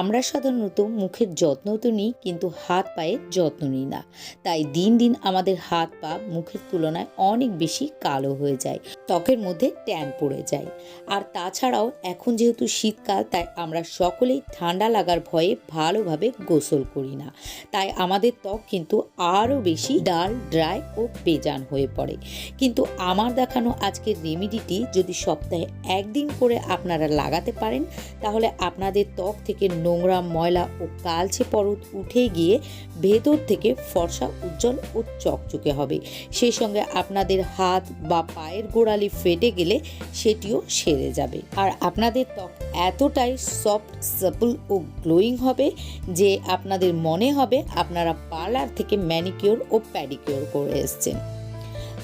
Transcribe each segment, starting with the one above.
আমরা সাধারণত মুখের যত্ন তো নিই, কিন্তু হাত পায়ের যত্ন নিই না। তাই দিন দিন আমাদের হাত পা মুখের তুলনায় অনেক বেশি কালো হয়ে যায়, ত্বকের মধ্যে ট্যান পড়ে যায়। আর তাছাড়াও এখন যেহেতু শীতকাল, তাই আমরা সকলেই ঠান্ডা লাগার ভয়ে ভালোভাবে গোসল করি না। তাই আমাদের ত্বক কিন্তু আরও বেশি ডাল, ড্রাই ও বেজান হয়ে পড়ে। কিন্তু আমার দেখানো আজকের রেমিডিটি যদি সপ্তাহে একদিন করে আপনারা লাগাতে পারেন, তাহলে আপনাদের ত্বক থেকে নোংরা ময়লা ও কালচে পরত উঠে গিয়ে ভেতর থেকে ফর্সা উজ্জ্বল ও চকচকে হবে। সেই সঙ্গে আপনাদের হাত বা পায়ের গোড়ালি ফেটে গেলে সেটিও সেরে যাবে। আর আপনাদের ত্বক এতটাই সফট সাপল ও গ্লোয়িং হবে যে আপনাদের মনে হবে আপনারা পার্লার থেকে ম্যানিকিওর ও প্যাডিকিওর করে এসছেন।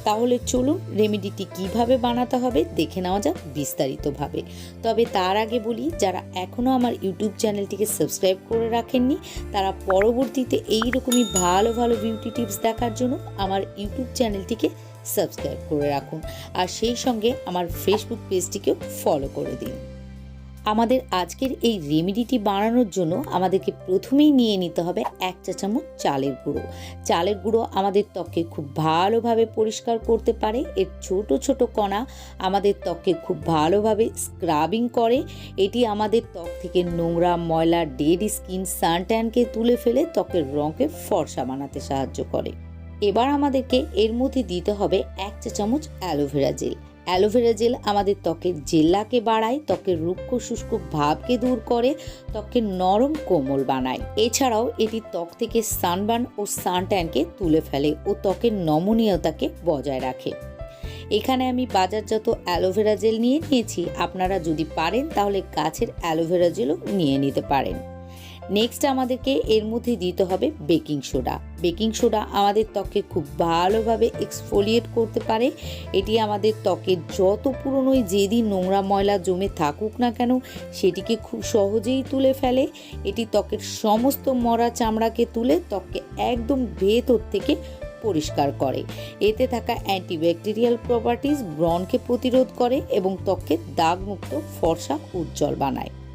তাহলে চলুন রেমেডিটি কীভাবে বানাতে হবে দেখে নেওয়া যাক বিস্তারিতভাবে। তবে তার আগে বলি, যারা এখনও আমার ইউটিউব চ্যানেলটিকে সাবস্ক্রাইব করে রাখেননি, তারা পরবর্তীতে এই রকমই ভালো ভালো বিউটি টিপস দেখার জন্য আমার ইউটিউব চ্যানেলটিকে সাবস্ক্রাইব করে রাখুন। আর সেই সঙ্গে আমার ফেসবুক পেজটিকেও ফলো করে দিন। আমাদের আজকের এই রেমেডিটি বানানোর জন্য আমাদেরকে প্রথমেই নিয়ে নিতে হবে এক চা চামচ চালের গুঁড়ো। চালের গুঁড়ো আমাদের ত্বককে খুব ভালোভাবে পরিষ্কার করতে পারে। এর ছোট ছোট কণা আমাদের ত্বককে খুব ভালোভাবে স্ক্রাবিং করে। এটি আমাদের ত্বক থেকে নোংরা ময়লা ডেড স্কিন সানট্যানকে তুলে ফেলে ত্বকের রঙকে ফর্সা বানাতে সাহায্য করে। এবার আমাদেরকে এর মধ্যে দিতে হবে এক চা চামচ অ্যালোভেরা জেল অ্যালোভেরা জেল আমাদের ত্বকের জেল্লাকে বাড়ায়, ত্বকের রুক্ষ শুষ্ক ভাবকে দূর করে, ত্বককে নরম কোমল বানায়। এছাড়াও এটি ত্বক থেকে সানবার্ন ও সানট্যানকে তুলে ফেলে ও ত্বকের নমনীয়তাকে বজায় রাখে। এখানে আমি বাজারজাত অ্যালোভেরা জেল নিয়ে নিয়েছি। আপনারা যদি পারেন তাহলে গাছের অ্যালোভেরা জেলও নিয়ে নিতে পারেন। নেক্সট আমাদেরকে এর মধ্যে দিতে হবে বেকিং সোডা বেকিং সোডা আমাদের ত্বককে খুব ভালোভাবে এক্সফোলিয়েট করতে পারে। এটি আমাদের ত্বকের যত পুরনোই যেদিন নোংরা ময়লা জমে থাকুক না কেন, সেটিকে খুব সহজেই তুলে ফেলে। এটি ত্বকের সমস্ত মরা চামড়াকে তুলে ত্বককে একদম ভেতর থেকে পরিষ্কার করে। এতে থাকা অ্যান্টিব্যাকটেরিয়াল প্রপার্টিজ ব্রণকে প্রতিরোধ করে এবং ত্বককে দাগমুক্ত ফর্সা উজ্জ্বল বানায়।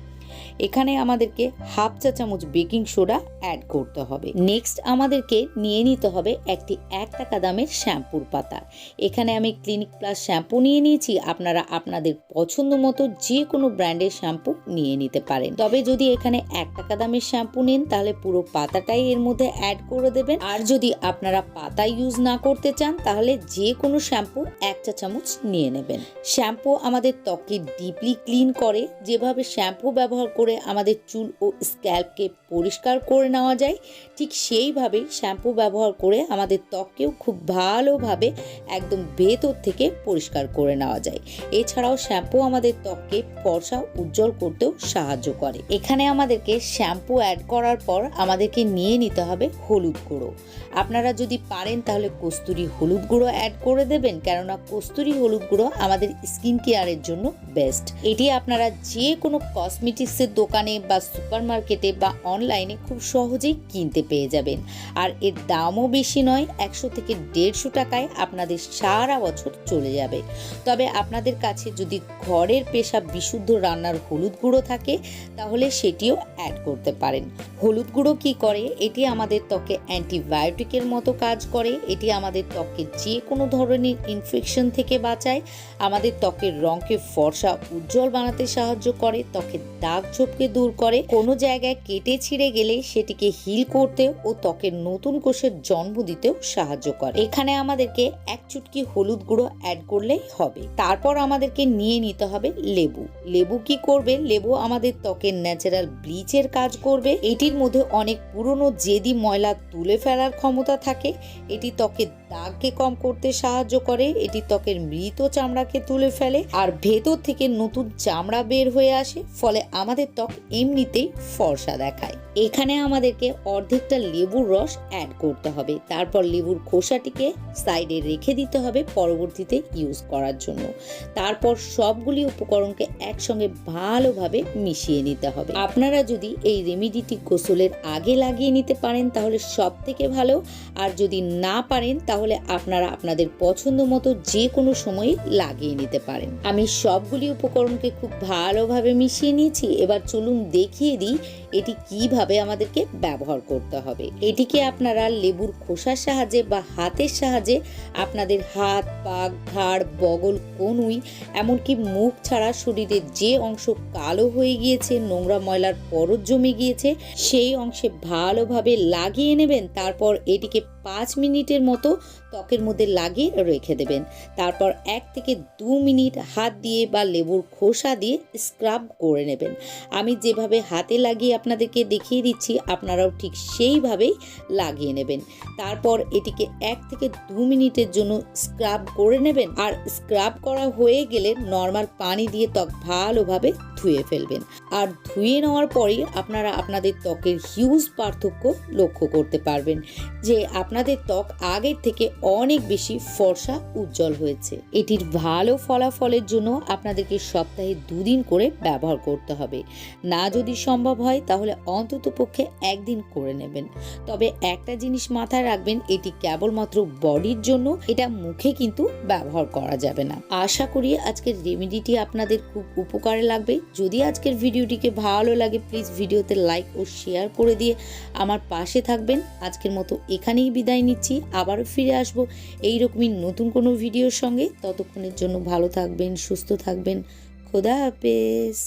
এখানে আমাদেরকে হাফ চা চামচ বেকিং সোডা অ্যাড করতে হবে। নেক্সট আমাদেরকে নিয়ে নিতে হবে একটি এক টাকা দামের শ্যাম্পুর পাতা। এখানে আমি ক্লিনিক প্লাস শ্যাম্পু নিয়ে নিয়েছি, আপনারা আপনাদের পছন্দ মতো যে কোনো ব্র্যান্ডের শ্যাম্পু নিয়ে নিতে পারেন। তবে যদি এখানে এক টাকা দামের শ্যাম্পু নেন, তাহলে পুরো পাতাটাই এর মধ্যে অ্যাড করে দেবেন। আর যদি আপনারা পাতা ইউজ না করতে চান, তাহলে যে কোনো শ্যাম্পু এক চা চামচ নিয়ে নেবেন। শ্যাম্পু আমাদের ত্বককে ডিপলি ক্লিন করে। যেভাবে শ্যাম্পু ব্যবহার করে আমাদের চুল ও স্ক্যাল্পকে পরিষ্কার করে নেওয়া যায়, ঠিক সেইভাবেই শ্যাম্পু ব্যবহার করে আমাদের ত্বককেও খুব ভালোভাবে একদম ভেতর থেকে পরিষ্কার করে নেওয়া যায়। এছাড়াও শ্যাম্পু আমাদের ত্বককে ফর্সা, উজ্জ্বল করতেও সাহায্য করে। এখানে আমাদেরকে শ্যাম্পু অ্যাড করার পর আমাদেরকে নিয়ে নিতে হবে হলুদ গুঁড়ো। আপনারা যদি পারেন তাহলে কস্তুরি হলুদ গুঁড়ো অ্যাড করে দেবেন, কেননা কস্তুরি হলুদ গুঁড়ো আমাদের স্কিন কেয়ারের জন্য বেস্ট এটি আপনারা যে কোনো কসমেটিক্সের দোকানে বা সুপার মার্কেটে বা অনলাইনে খুব সহজেই কিনতে পেয়ে যাবেন। আর এর দামও বেশি নয়, একশো থেকে দেড়শো টাকায় আপনাদের সারা বছর চলে যাবে। তবে আপনাদের কাছে যদি ঘরের পেশা বিশুদ্ধ রান্নার হলুদ গুঁড়ো থাকে, তাহলে সেটিও অ্যাড করতে পারেন। হলুদ গুঁড়ো কি করে? এটি আমাদের ত্বকে অ্যান্টিবায়োটিকের মতো কাজ করে। এটি আমাদের ত্বকে যে কোনো ধরনের ইনফেকশন থেকে বাঁচায়। আমাদের ত্বকের রঙকে ফর্সা উজ্জ্বল বানাতে সাহায্য করে। ত্বকের দাগ ছোপকে দূর করে, কোনো জায়গায় কেটে ছিঁড়ে গেলে সেটিকে হিল করতে ও ত্বকের নতুন কোষের জন্ম দিতেও সাহায্য করে। এখানে আমাদেরকে এক চুটকি হলুদ গুঁড়ো অ্যাড করলেই হবে। তারপর আমাদেরকে নিয়ে নিতে হবে লেবু। লেবু কি করবে? লেবু আমাদের ত্বকের ন্যাচারাল ব্লিচের কাজ করবে। এটির মধ্যে অনেক পুরনো জেদি ময়লা তুলে ফেলার ক্ষমতা থাকে। এটি ত্বকের দাগকে কম করতে সাহায্য করে। এটি ত্বকের মৃত চামড়াকে তুলে ফেলে আর ভেতর থেকে নতুন চামড়া বের হয়ে আসে। ফলে আমাদের ত্বক এমনিতেই ফর্সা দেখায়। এখানে আমাদেরকে অর্ধেকটা লেবুর রস অ্যাড করতে হবে। তারপর লেবুর খোসাটিকে সাইডে রেখে দিতে হবে পরবর্তীতে ইউজ করার জন্য। তারপর সবগুলি উপকরণকে একসঙ্গে ভালোভাবে মিশিয়ে নিতে হবে। আপনারা যদি এই রেমিডিটি গোসলের আগে লাগিয়ে নিতে পারেন তাহলে সব থেকে ভালো। আর যদি না পারেন তাহলে আপনারা আপনাদের পছন্দ মতো যে কোনো সময় লাগিয়ে নিতে পারেন। আমি সবগুলি উপকরণকে খুব ভালোভাবে মিশিয়ে নিয়েছি। এবার চলুন দেখিয়ে দিই এটি কীভাবে আমাদেরকে ব্যবহার করতে হবে। এটিকে আপনারা লেবুর খোসার সাহায্যে বা হাতের সাহায্যে আপনাদের হাত পা ঘাড়, বগল, কনুই, এমনকি মুখ ছাড়া শরীরের যে অংশ কালো হয়ে গিয়েছে, নোংরা ময়লার পরত জমে গিয়েছে, সেই অংশে ভালোভাবে লাগিয়ে নেবেন। তারপর এটিকে পাঁচ মিনিটের মতো ত্বকের মধ্যে লাগিয়ে রেখে দেবেন। তারপর এক থেকে দু মিনিট হাত দিয়ে বা লেবুর খোসা দিয়ে স্ক্রাব করে নেবেন। আমি যেভাবে হাতে লাগিয়ে আপনাদেরকে দেখিয়ে দিচ্ছি, আপনারাও ঠিক সেইভাবেই লাগিয়ে নেবেন। তারপর এটিকে এক থেকে দু মিনিটের জন্য স্ক্রাব করে নেবেন। আর স্ক্রাব করা হয়ে গেলে নর্মাল পানি দিয়ে ত্বক ভালোভাবে ধুয়ে ফেলবেন। আর ধুয়ে নেওয়ার পরেই আপনারা আপনাদের ত্বকের হিউজ পার্থক্য লক্ষ্য করতে পারবেন যে আপনাদের ত্বক আগের থেকে অনেক বেশি ফর্সা, উজ্জ্বল হয়েছে। এটির ভালো ফলাফলের জন্য আপনাদেরকে সপ্তাহে দুদিন করে ব্যবহার করতে হবে। না যদি সম্ভব হয়, তাহলে অন্তত পক্ষে একদিন করে নেবেন। তবে একটা জিনিস মাথায় রাখবেন, এটি কেবলমাত্র বডির জন্য, এটা মুখে কিন্তু ব্যবহার করা যাবে না। আশা করি আজকের রেমেডিটি আপনাদের খুব উপকারে লাগবে। যদি আজকের ভিডিওটিকে ভালো লাগে, প্লিজ ভিডিওতে লাইক ও শেয়ার করে দিয়ে আমার পাশে থাকবেন। আজকের মতো এখানেই বিদায় নিচ্ছি, আবারও ফিরে আসব এই রকমই নতুন কোনো ভিডিওর সঙ্গে। ততক্ষণের জন্য ভালো থাকবেন, সুস্থ থাকবেন। খোদা হাফেজ।